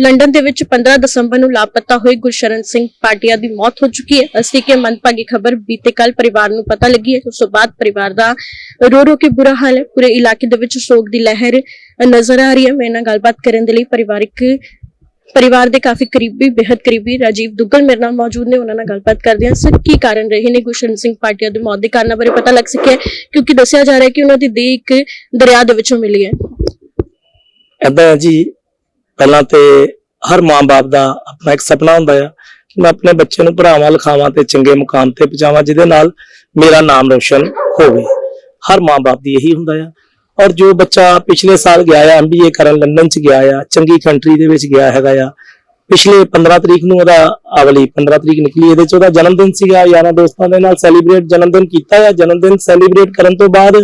London ਦੇ ਵਿੱਚ 15 ਦਸੰਬਰ ਨੂੰ ਲਾਪਤਾ ਹੋਏ ਗੁਰਸ਼ਰਨ ਸਿੰਘ ਪਾਟਿਆ ਦੀ ਮੌਤ ਹੋ ਚੁੱਕੀ ਹੈ। ਅਸੀਂ ਕਿ ਮੰਦਭਾਗੀ ਖਬਰ ਬੀਤੇ ਕੱਲ ਪਰਿਵਾਰ ਨੂੰ ਪਤਾ ਲੱਗੀ ਹੈ। ਉਸ ਤੋਂ ਬਾਅਦ ਪਰਿਵਾਰ ਦਾ ਰੋ ਰੋ ਕੇ ਬੁਰਾ ਹਾਲ ਹੈ। ਪੂਰੇ ਇਲਾਕੇ ਦੇ ਵਿੱਚ ਸੋਗ ਦੀ ਲਹਿਰ ਨਜ਼ਰ ਆ ਰਹੀ ਹੈ। ਮੇਰੇ ਨਾਲ ਗੱਲਬਾਤ ਕਰਨ ਦੇ ਲਈ ਪਰਿਵਾਰਿਕ ਪਰਿਵਾਰ ਦੇ ਕਾਫੀ ਕਰੀਬੀ ਬੇहद ਕਰੀਬੀ ਰਾਜੀਵ ਦੁੱਗਲ ਮੇਰੇ ਨਾਲ ਮੌਜੂਦ ਨੇ। ਉਹਨਾਂ ਨਾਲ ਗੱਲਬਾਤ ਕਰਦੇ ਹਾਂ। ਸਰ, ਕੀ ਕਾਰਨ ਰਹੇ ਨੇ ਗੁਰਸ਼ਰਨ ਸਿੰਘ ਪਾਟਿਆ ਦੀ ਮੌਤ ਦੇ ਕਾਰਨਾਂ ਬਾਰੇ ਪਤਾ ਲੱਗ ਸਕਿਆ ਹੈ? ਕਿਉਂਕਿ ਦੱਸਿਆ ਜਾ ਰਿਹਾ ਹੈ ਕਿ ਉਹਨਾਂ ਦੀ ਦੇਹ ਇੱਕ ਦਰਿਆ ਦੇ ਵਿੱਚੋਂ ਮਿਲੀ ਹੈ। ਏਦਾਂ ਜੀ ਪਹਿਲਾਂ ਤੇ ਹਰ ਮਾਂ-ਬਾਪ ਦਾ ਆਪਣਾ ਇੱਕ ਸੁਪਨਾ ਹੁੰਦਾ ਆ ਕਿ ਮੈਂ ਆਪਣੇ ਬੱਚੇ ਨੂੰ ਪੜ੍ਹਾਵਾਂ, ਲਿਖਾਵਾਂ ਤੇ ਚੰਗੇ ਮੁਕਾਮ ਤੇ ਪਹੁੰਚਾਵਾਂ, ਜਿਹਦੇ ਨਾਲ ਮੇਰਾ ਨਾਮ ਰੋਸ਼ਨ ਹੋਵੇ। ਹਰ ਮਾਂ-ਬਾਪ ਦੀ ਇਹੀ ਹੁੰਦਾ ਆ। ਔਰ ਜੋ ਬੱਚਾ ਪਿਛਲੇ ਸਾਲ ਗਿਆ ਆ ਐਮਬੀਏ ਕਰਨ ਲੰਡਨ ਚ ਗਿਆ ਆ, ਚੰਗੀ ਕੰਟਰੀ ਦੇ ਵਿੱਚ ਗਿਆ ਹੈਗਾ ਆ ਪਿਛਲੇ 15 ਤਰੀਕ ਨੂੰ ਉਹਦਾ ਅਵਲੀ 15 ਤਰੀਕ ਨਿਕਲੀ ਇਹਦੇ ਚ ਉਹਦਾ ਜਨਮ ਦਿਨ ਸੀਗਾ ਯਾਰਾਂ ਦੋਸਤਾਂ ਦੇ ਨਾਲ ਸੈਲੀਬ੍ਰੇਟ ਜਨਮ ਦਿਨ ਕੀਤਾ ਆ। ਜਨਮ ਦਿਨ ਸੈਲੀਬ੍ਰੇਟ ਕਰਨ ਤੋਂ ਬਾਅਦ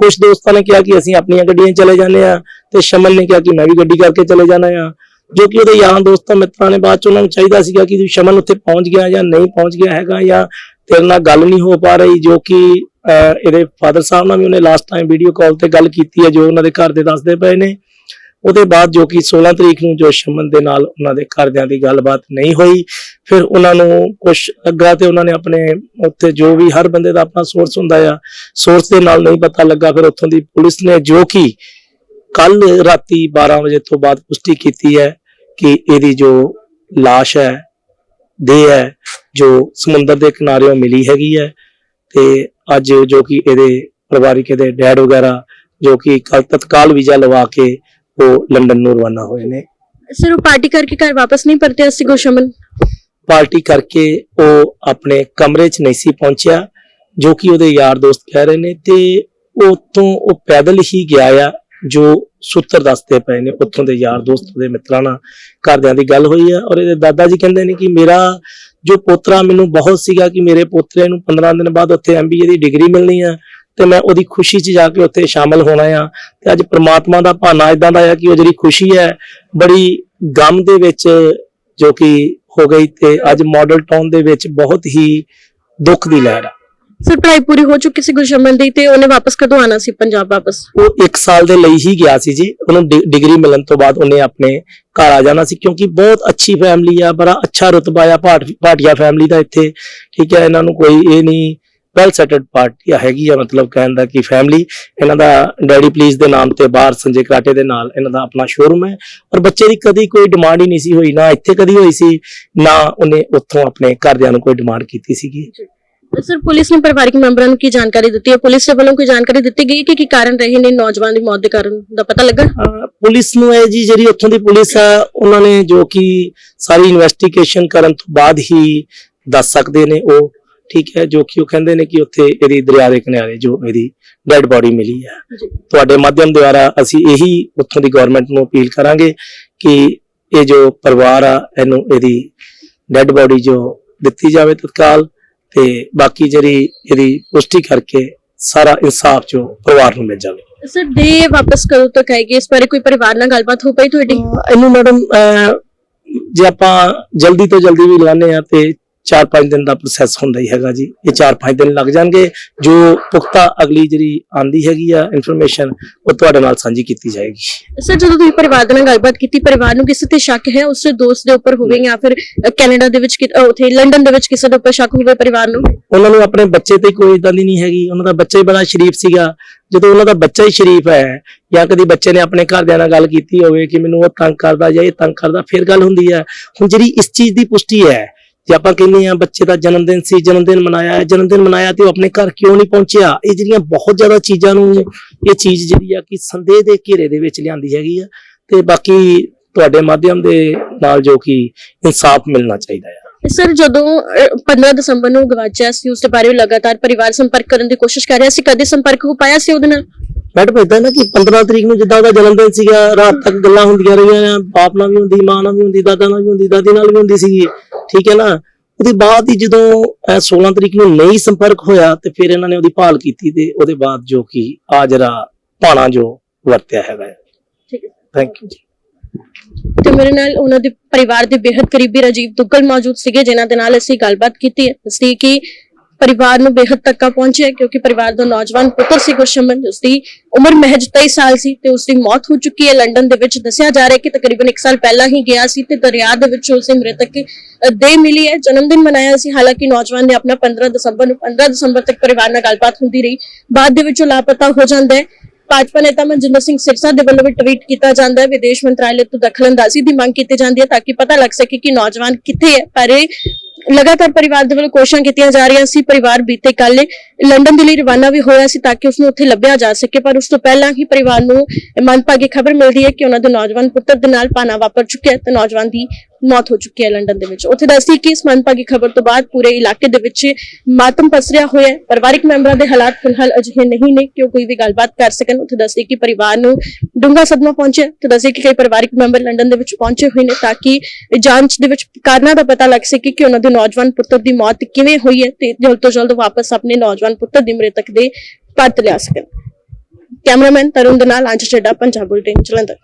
ਕੁਝ ਦੋਸਤਾਂ ਨੇ ਕਿਹਾ ਕਿ ਅਸੀਂ ਆਪਣੀਆਂ ਗੱਡੀਆਂ ਚਲੇ ਜਾਂਦੇ ਆ ਤੇ ਸ਼ਮਨ ਨੇ ਕਿਹਾ ਕਿ ਮੈਂ ਵੀ ਗੱਡੀ ਕਰਕੇ ਚਲੇ ਜਾਣਾ ਆ। ਜੋ ਕਿ ਉਹਦੇ ਯਾਰਾਂ ਦੋਸਤਾਂ ਮਿੱਤਰਾਂ ਨੇ ਬਾਅਦ ਚ ਉਹਨਾਂ ਨੂੰ ਚਾਹੀਦਾ ਸੀਗਾ ਕਿ ਸ਼ਮਨ ਉੱਥੇ ਪਹੁੰਚ ਗਿਆ ਜਾਂ ਨਹੀਂ ਪਹੁੰਚ ਗਿਆ ਹੈਗਾ ਜਾਂ ਤੇਰੇ ਨਾਲ ਗੱਲ ਨਹੀਂ ਹੋ ਪਾ ਰਹੀ ਜੋ ਕਿ ਅਹ, ਇਹਦੇ ਫਾਦਰ ਸਾਹਿਬ ਨਾਲ ਵੀ ਉਹਨੇ ਲਾਸਟ ਟਾਈਮ ਵੀਡੀਓ ਕਾਲ ਤੇ ਗੱਲ ਕੀਤੀ ਹੈ ਜੋ ਉਹਨਾਂ ਦੇ ਘਰ ਦੇ ਦੱਸਦੇ ਪਏ ਨੇ। ਉਹਦੇ ਬਾਅਦ ਜੋ ਕਿ 16 ਤਰੀਕ ਨੂੰ ਜੋ ਸ਼ਮਨ ਦੇ ਨਾਲ ਉਹਨਾਂ ਦੇ ਘਰਦਿਆਂ ਦੀ ਗੱਲਬਾਤ ਨਹੀਂ ਹੋਈ, ਫਿਰ ਉਹਨਾਂ ਨੂੰ ਕੁਝ ਅੱਗਾ ਤੇ ਉਹਨਾਂ ਨੇ ਆਪਣੇ ਉੱਥੇ ਜੋ ਵੀ ਹਰ ਬੰਦੇ ਦਾ ਆਪਣਾ ਸੋਰਸ ਹੁੰਦਾ ਆ ਸੋਰਸ ਦੇ ਨਾਲ ਨਹੀਂ ਪਤਾ ਲੱਗਾ, ਫਿਰ ਉੱਥੋਂ ਦੀ ਪੁਲਿਸ ਨੇ ਜੋ ਕਿ ਕੱਲ ਰਾਤੀ 12 ਵਜੇ ਤੋਂ ਬਾਅਦ ਪੁਸ਼ਟੀ ਕੀਤੀ ਹੈ ਕਿ ਇਹਦੀ ਜੋ লাশ ਹੈ, ਦੇਹ ਹੈ, ਜੋ ਸਮੁੰਦਰ ਦੇ ਕਿਨਾਰਿਓਂ ਮਿਲੀ ਹੈਗੀ ਹੈ ਤੇ ਅੱਜ ਜੋ ਕਿ ਇਹਦੇ ਪਰਿਵਾਰਿਕ ਇਹਦੇ ਡੈਡ ਵਗੈਰਾ ਜੋ ਕਿ ਕੱਲ ਤਤਕਾਲ ਵੀਜ਼ਾ ਲਵਾ ਕੇ ਉਹ ਲੰਡਨ ਨੂੰ ਰਵਾਨਾ ਹੋਏ ਨੇ। ਸਰ ਉਹ ਪਾਰਟੀ ਕਰਕੇ ਘਰ ਵਾਪਸ ਨਹੀਂ ਪਰਤਿਆ ਸੀ ਗੁਰਸ਼ਮਨ ਪਾਰਟੀ ਕਰਕੇ ਉਹ ਆਪਣੇ ਕਮਰੇ 'ਚ ਨਹੀਂ ਸੀ ਪਹੁੰਚਿਆ ਜੋ ਕਿ ਉਹਦੇ ਯਾਰ ਦੋਸਤ ਕਹਿ ਰਹੇ ਨੇ ਤੇ ਉਤੋਂ ਉਹ ਪੈਦਲ ਹੀ ਗਿਆ ਆ ਜੋ ਸੂਤਰ ਦੱਸਦੇ ਪਏ ਨੇ ਉੱਥੋਂ ਦੇ ਯਾਰ ਦੋਸਤ ਦੇ ਮਿੱਤਰਾਂ ਨਾਲ ਘਰਦਿਆਂ ਦੀ ਗੱਲ ਹੋਈ ਆ। ਔਰ ਇਹਦੇ ਦਾਦਾ ਜੀ ਕਹਿੰਦੇ ਨੇ ਕਿ ਮੇਰਾ ਜੋ ਪੋਤਰਾ ਮੈਨੂੰ ਬਹੁਤ ਸੀਗਾ ਕਿ ਮੇਰੇ ਪੋਤਰੇ ਨੂੰ 15 ਦਿਨ ਬਾਅਦ ਉੱਥੇ ਐਮਬੀਏ ਦੀ ਡਿਗਰੀ ਮਿਲਣੀ ਆ ਤੇ ਮੈਂ ਉਹਦੀ ਖੁਸ਼ੀ 'ਚ ਜਾ ਕੇ ਉੱਥੇ ਸ਼ਾਮਲ ਹੋਣਾ ਆ। ਤੇ ਅੱਜ ਪ੍ਰਮਾਤਮਾ ਦਾ ਭਾਣਾ ਇਦਾਂ ਦਾ ਆ ਕਿ ਉਹ ਜਿਹੜੀ ਖੁਸ਼ੀ ਹੈ ਬੜੀ ਗਮ ਦੇ ਵਿੱਚ ਜੋ ਕਿ ਹੋ ਗਈ ਤੇ ਅੱਜ ਮਾਡਲ ਟਾਊਨ ਦੇ ਵਿੱਚ ਬਹੁਤ ਹੀ ਦੁੱਖ ਦੀ ਲਹਿਰ ਆ। ਸਰ ਪੂਰੀ ਹੋ ਚੁੱਕੀ ਸੀ ਗੁਰਸ਼ਮਨ ਦੀ ਤੇ ਉਹਨੇ ਵਾਪਸ ਕਦੋਂ ਆਣਾ ਸੀ ਪੰਜਾਬ ਵਾਪਸ? ਉਹ 1 ਸਾਲ ਦੇ ਲਈ ਹੀ ਗਿਆ ਸੀ ਜੀ। ਉਹਨੂੰ ਡਿਗਰੀ ਮਿਲਣ ਤੋਂ ਬਾਅਦ ਉਹਨੇ ਆਪਣੇ ਘਰ ਆ ਜਾਣਾ ਸੀ ਕਿਉਂਕਿ ਬਹੁਤ ਅੱਛੀ ਫੈਮਿਲੀ ਆ ਬੜਾ ਅੱਛਾ ਰਤਬਾ ਆ ਭਾਟ- ਭਾਟੀਆ ਫੈਮਿਲੀ ਦਾ ਇੱਥੇ। ਠੀਕ ਹੈ ਇਹਨਾਂ ਨੂੰ ਕੋਈ ਇਹ ਨਹੀਂ ਵੈਲ ਸੈਟਲਡ ਪਾਰਟੀ ਹੈਗੀ ਆ ਮਤਲਬ ਕਹਿਣ ਦਾ ਕਿ ਫੈਮਿਲੀ ਇਹਨਾਂ ਦਾ ਡੈਡੀ ਪਲੀਜ਼ ਦੇ ਨਾਮ ਤੇ ਬਾਹਰ ਸੰਜੇ ਕਰਾਟੇ ਦੇ ਨਾਲ ਇਹਨਾਂ ਦਾ ਆਪਣਾ ਸ਼ੋਰੂਮ ਹੈ। ਔਰ ਬੱਚੇ ਦੀ ਕਦੀ ਕੋਈ ਡਿਮਾਂਡ ਹੀ ਨਹੀਂ ਸੀ ਹੋਈ ਨਾ ਇੱਥੇ ਕਦੀ ਹੋਈ ਸੀ ਨਾ ਉਹਨੇ ਉੱਥੋਂ ਆਪਣੇ ਘਰਦਿਆਂ ਨੂੰ ਕੋਈ ਡਿਮਾਂਡ ਕੀਤੀ ਸੀਗੀ। ਸਰ ਪੁਲਿਸ ਨੇ ਪਰਿਵਾਰਿਕ ਮੈਂਬਰਾਂ ਨੂੰ ਕੀ ਜਾਣਕਾਰੀ ਦਿੱਤੀ? ਹੈ ਪੁਲਿਸ ਦੇ ਵੱਲੋਂ ਕੋਈ ਜਾਣਕਾਰੀ ਦਿੱਤੀ ਗਈ ਕਿ ਕੀ ਕਾਰਨ ਰਹੇ ਨੇ ਨੌਜਵਾਨ ਦੀ ਮੌਤ ਦੇ ਕਾਰਨ? ਦਾ ਪਤਾ ਲੱਗਾ? ਪੁਲਿਸ ਨੂੰ ਹੈ ਜੀ ਜਿਹੜੀ ਉੱਥੋਂ ਦੀ ਪੁਲਿਸ ਹੈ ਉਹਨਾਂ ਨੇ ਜੋ ਕਿ ਸਾਰੀ ਇਨਵੈਸਟੀਗੇਸ਼ਨ ਕਰਨ ਤੋਂ ਬਾਅਦ ਹੀ ਦੱਸ ਸਕਦੇ ਨੇ ਉਹ। ਠੀਕ ਹੈ ਜੋ ਕਿ ਉਹ ਕਹਿੰਦੇ ਨੇ ਕਿ ਉੱਥੇ ਇਹਦੀ ਦਰਿਆ ਦੇ ਕਿਨਾਰੇ ਜੋ ਇਹਦੀ ਡੈੱਡ ਬਾਡੀ ਮਿਲੀ ਹੈ। ਤੁਹਾਡੇ ਮਾਧਿਅਮ ਦੁਆਰਾ ਅਸੀਂ ਇਹੀ ਉੱਥੋਂ ਦੀ ਗਵਰਨਮੈਂਟ ਨੂੰ ਅਪੀਲ ਕਰਾਂਗੇ ਕਿ ਇਹ ਜੋ ਪਰਿਵਾਰ ਆ ਇਹਨੂੰ ਇਹਦੀ ਡੈੱਡ ਬਾਡੀ ਜੋ ਦਿੱਤੀ ਜਾਵੇ ਤਤਕਾਲ ਤੇ ਬਾਕੀ ਜਿਹੜੀ ਇਹਦੀ ਪੁਸ਼ਟੀ ਕਰਕੇ ਸਾਰਾ ਇਨਸਾਫ ਜੋ ਪਰਿਵਾਰ ਨੂੰ ਮਿਲ ਜਾਵੇ। ਸਰ ਦੇ ਵਾਪਸ ਕਦੋਂ ਤੱਕ ਆਏਗੀ? ਇਸ ਬਾਰੇ ਕੋਈ ਪਰਿਵਾਰ ਨਾਲ ਗੱਲਬਾਤ ਹੋ ਪਈ ਤੁਹਾਡੀ? ਇਹਨੂੰ ਮੈਡਮ ਜੇ ਆਪਾਂ ਜਲਦੀ ਤੋਂ ਜਲਦੀ ਵੀ ਲਾਣੇ ਆ ਤੇ 4-5 ਦਿਨ ਦਾ ਪ੍ਰੋਸੈਸ ਹੁੰਦਾ ਹੀ ਹੈਗਾ ਜੀ। ਇਹ 4-5 ਦਿਨ ਲੱਗ ਜਾਣਗੇ। ਜੋ ਪੁਖਤਾ ਅਗਲੀ ਜਿਹੜੀ ਆਂਦੀ ਹੈਗੀ ਆ ਇਨਫੋਰਮੇਸ਼ਨ ਉਹ ਤੁਹਾਡੇ ਨਾਲ ਸਾਂਝੀ ਕੀਤੀ ਜਾਏਗੀ। ਸਰ ਜਦੋਂ ਤੁਸੀਂ ਪਰਿਵਾਰ ਦੇ ਨਾਲ ਗੱਲਬਾਤ ਕੀਤੀ ਪਰਿਵਾਰ ਨੂੰ ਕਿਸੇ ਤੇ ਸ਼ੱਕ ਹੈ? ਉਸਦੇ ਦੋਸਤ ਦੇ ਉੱਪਰ ਹੋਵੇ ਜਾਂ ਫਿਰ ਕੈਨੇਡਾ ਦੇ ਵਿੱਚ ਉੱਥੇ ਲੰਡਨ ਦੇ ਵਿੱਚ ਕਿਸੇ ਦੇ ਉੱਪਰ ਸ਼ੱਕ ਹੋਵੇ ਪਰਿਵਾਰ ਨੂੰ? ਉਹਨਾਂ ਨੂੰ ਆਪਣੇ ਬੱਚੇ ਤੇ ਕੋਈ ਇਦਾਂ ਦੀ ਨਹੀਂ ਹੈਗੀ। ਉਹਨਾਂ ਦਾ ਬੱਚਾ ਹੀ ਬੜਾ ਸ਼ਰੀਫ ਸੀਗਾ। ਜਦੋਂ ਉਹਨਾਂ ਦਾ ਬੱਚਾ ਹੀ ਸ਼ਰੀਫ ਹੈ ਜਾਂ ਕਦੀ ਬੱਚੇ ਨੇ ਆਪਣੇ ਘਰਦਿਆਂ ਨਾਲ ਗੱਲ ਕੀਤੀ ਹੋਵੇ ਕਿ ਮੈਨੂੰ ਉਹ ਤੰਗ ਕਰਦਾ ਜਾਂ ਇਹ ਤੰਗ ਕਰਦਾ ਫਿਰ ਗੱਲ ਹੁੰਦੀ ਹੈ। ਹੁਣ ਜਿਹੜੀ ਇਸ ਚੀਜ਼ ਦੀ ਪੁਸ਼ਟੀ ਹੈ ਜੇ ਆਪਾਂ ਕਹਿੰਦੇ ਆ ਬੱਚੇ ਦਾ ਜਨਮ ਦਿਨ ਸੀ ਜਨਮ ਦਿਨ ਮਨਾਇਆ ਹੈ ਜਨਮ ਦਿਨ ਮਨਾਇਆ ਤੇ ਉਹ ਆਪਣੇ ਘਰ ਕਿਉਂ ਨਹੀਂ ਪਹੁੰਚਿਆ? ਇਹ ਜਿਹੜੀਆਂ ਬਹੁਤ ਜ਼ਿਆਦਾ ਚੀਜ਼ਾਂ ਨੂੰ ਇਹ ਚੀਜ਼ ਜਿਹੜੀ ਆ ਕਿ ਸੰਦੇਹ ਦੇ ਘੇਰੇ ਦੇ ਵਿੱਚ ਲਿਆਂਦੀ ਹੈਗੀ ਆ ਤੇ ਬਾਕੀ ਤੁਹਾਡੇ ਮਾਧਿਅਮ ਦੇ ਨਾਲ ਜੋ ਕਿ ਇਨਸਾਫ ਮਿਲਣਾ ਚਾਹੀਦਾ ਹੈ ਸਰ ਜਦੋਂ ਅ, 15 ਦਸੰਬਰ ਨੂੰ ਗਵਾਚਿਆ ਸੀ ਉਸ ਦੇ ਬਾਰੇ ਲਗਾਤਾਰ ਪਰਿਵਾਰ ਸੰਪਰਕ ਕਰਨ ਦੀ ਕੋਸ਼ਿਸ਼ ਕਰ ਰਿਹਾ ਸੀ ਕਦੇ ਸੰਪਰਕ ਹੋ ਪਾਇਆ ਸੀ ਉਹਦੇ ਨਾਲ? ਮੈਡਮ ਇਦਾਂ ਨਾ ਕਿ 15 ਤਰੀਕ ਨੂੰ ਜਿੱਦਾਂ ਉਹਦਾ ਜਨਮ ਦਿਨ ਸੀਗਾ ਰਾਤ ਤੱਕ ਗੱਲਾਂ ਹੁੰਦੀਆਂ ਰਹੀਆਂ ਆ ਬਾਪ ਨਾਲ ਵੀ ਹੁੰਦੀ ਮਾਂ ਨਾਲ ਵੀ ਹੁੰਦੀ ਦਾਦਾ ਨਾਲ ਵੀ ਹੁੰਦੀ ਦਾਦੀ ਨਾਲ ਵੀ ਹੁੰਦੀ ਸੀਗੀ। ਠੀਕ ਹੈ ਨਾ? ਉਹਦੇ ਬਾਅਦ ਹੀ ਜਦੋਂ ਇਹ 16 ਤਰੀਕ ਨੂੰ ਨਹੀਂ ਸੰਪਰਕ ਹੋਇਆ ਤੇ ਫਿਰ ਇਹਨਾਂ ਨੇ ਉਹਦੀ ਭਾਲ ਕੀਤੀ ਤੇ ਉਹਦੇ ਬਾਅਦ ਜੋ ਕਿ ਆ ਜਿਹੜਾ ਭਾਣਾ ਜੋ ਵਰਤਿਆ ਹੈਗਾ ਠੀਕ ਹੈ। ਥੈਂਕ ਯੂ ਜੀ। ਤੇ ਮੇਰੇ ਨਾਲ ਉਹਨਾਂ ਦੇ ਪਰਿਵਾਰ ਦੇ ਬੇहद ਕਰੀਬੀ ਰਾਜੀਵ ਦੁੱਗਲ ਮੌਜੂਦ ਸੀਗੇ ਜਿਨ੍ਹਾਂ ਦੇ ਨਾਲ ਅਸੀਂ ਗੱਲਬਾਤ ਕੀਤੀ ਅਸੀਂ ਕਿ ਪਰਿਵਾਰ ਨੂੰ ਬੇहद ਧੱਕਾ ਪਹੁੰਚਿਆ ਕਿਉਂਕਿ ਪਰਿਵਾਰ ਦਾ ਨੌਜਵਾਨ ਪੁੱਤਰ ਸੀ ਗੁਰਸ਼ਮਨ ਉਸ ਦੀ ਉਮਰ ਮਹਿਜ 23 ਸਾਲ ਸੀ ਤੇ ਉਸ ਦੀ ਮੌਤ ਹੋ ਚੁੱਕੀ ਹੈ। ਲੰਡਨ ਦੇ ਵਿੱਚ ਦੱਸਿਆ ਜਾ ਰਿਹਾ ਕਿ ਤਕਰੀਬਨ 1 ਸਾਲ ਪਹਿਲਾਂ ਹੀ ਗਿਆ ਸੀ ਤੇ ਦਰਿਆ ਦੇ ਵਿੱਚ ਉਸ ਦੀ ਮ੍ਰਿਤਕ ਅ, ਦੇਹ ਮਿਲੀ ਹੈ। ਜਨਮ ਦਿਨ ਮਨਾਇਆ ਸੀ। ਹਾਲਾਂਕਿ ਨੌਜਵਾਨ ਨੇ ਆਪਣਾ 15 ਦਸੰਬਰ ਨੂੰ 15 ਦਸੰਬਰ ਤੱਕ ਪਰਿਵਾਰ ਨਾਲ ਗੱਲਬਾਤ ਹੁੰਦੀ ਰਹੀ। ਬਾਅਦ ਦੇ ਵਿੱਚ ਉਹ ਲਾਪਤਾ ਹੋ ਜਾਂਦਾ ਹੈ। ਭਾਜਪਾ ਨੇਤਾ ਮਨਜਿੰਦਰ ਸਿੰਘ ਸਿਰਸਾ ਦੇ ਵੱਲੋਂ ਵੀ ਟਵੀਟ ਕੀਤਾ ਜਾਂਦਾ ਹੈ। ਵਿਦੇਸ਼ ਮੰਤਰਾਲੇ ਤੋਂ ਦਖਲਅੰਦਾਜ਼ੀ ਦੀ ਮੰਗ ਕੀਤੀ ਜਾਂਦੀ ਹੈ ਤਾਂ ਕਿ ਪਤਾ ਲੱਗ ਸਕੇ ਕਿ ਨੌਜਵਾਨ ਕਿੱਥੇ ਹੈ। ਪਰ ਇਹ ਲਗਾਤਾਰ ਪਰਿਵਾਰ ਦੇ ਵੱਲੋਂ ਕੋਸ਼ਿਸ਼ਾਂ ਕੀਤੀਆਂ ਜਾ ਰਹੀਆਂ ਸੀ। ਪਰਿਵਾਰ ਬੀਤੇ ਕੱਲ ਲੰਡਨ ਦੇ ਲਈ ਰਵਾਨਾ ਵੀ ਹੋਇਆ ਸੀ ਤਾਂ ਕਿ ਉਸ ਨੂੰ ਉੱਥੇ ਲੱਭਿਆ ਜਾ ਸਕੇ। ਪਰ ਉਸ ਤੋਂ ਪਹਿਲਾਂ ਹੀ ਪਰਿਵਾਰ ਨੂੰ ਇਹ ਮੰਦਭਾਗੀ ਖਬਰ ਮਿਲਦੀ ਹੈ ਕਿ ਉਹਨਾਂ ਦੇ ਨੌਜਵਾਨ ਪੁੱਤਰ ਦੇ ਨਾਲ ਪਾਣਾ ਵਾਪਰ ਚੁੱਕਿਆ ਹੈ। ਤੇ ਨੌਜਵਾਨ ਦੀ ਮੌਤ ਹੋ ਚੁੱਕੀ ਹੈ ਲੰਡਨ ਦੇ ਵਿੱਚ। ਉੱਥੇ ਦੱਸਦੀ ਕਿ ਇਸ ਮੰਦਭਾਗੀ ਖਬਰ ਤੋਂ ਬਾਅਦ ਪੂਰੇ ਇਲਾਕੇ ਦੇ ਵਿੱਚ ਮਾਤਮ ਪਸਰਿਆ ਹੋਇਆ ਹੈ। ਪਰਿਵਾਰਕ ਮੈਂਬਰਾਂ ਦੇ ਹਾਲਾਤ ਫਿਲਹਾਲ ਅਜਿਹੇ ਨਹੀਂ ਨੇ ਕਿ ਉਹ ਕੋਈ ਵੀ ਗੱਲਬਾਤ ਕਰ ਸਕਣ। ਉੱਥੇ ਦੱਸਦੀ ਕਿ ਪਰਿਵਾਰ ਨੂੰ ਡੂੰਘਾ ਸਦਮਾ ਪਹੁੰਚਿਆ ਤੇ ਦੱਸਦੀ ਕਿ ਕਈ ਪਰਿਵਾਰਕ ਮੈਂਬਰ ਲੰਡਨ ਦੇ ਵਿੱਚ ਪਹੁੰਚੇ ਹੋਏ ਨੇ ਤਾਂ ਕਿ ਜਾਂਚ ਦੇ ਵਿੱਚ ਕਾਰਨਾਂ ਦਾ ਪਤਾ ਲੱਗ ਸਕੇ ਕਿ ਉਹਨਾਂ ਦੇ ਨੌਜਵਾਨ ਪੁੱਤਰ ਦੀ ਮੌਤ ਕਿਵੇਂ ਹੋਈ ਹੈ ਤੇ ਜਲਦ ਤੋਂ ਜਲਦ ਵਾਪਸ ਆਪਣੇ ਨੌਜਵਾਨ ਪੁੱਤਰ ਦੀ ਮ੍ਰਿਤਕ ਦੇ ਪਰਤ ਲਿਆ ਸਕਣ। ਕੈਮਰਾਮੈਨ ਤਰੁਣ ਦੇ ਨਾਲ ਅੰਸ਼ ਚੱਡਾ, ਪੰਜਾਬ ਬੁਲਟਨ, ਜਲੰਧਰ।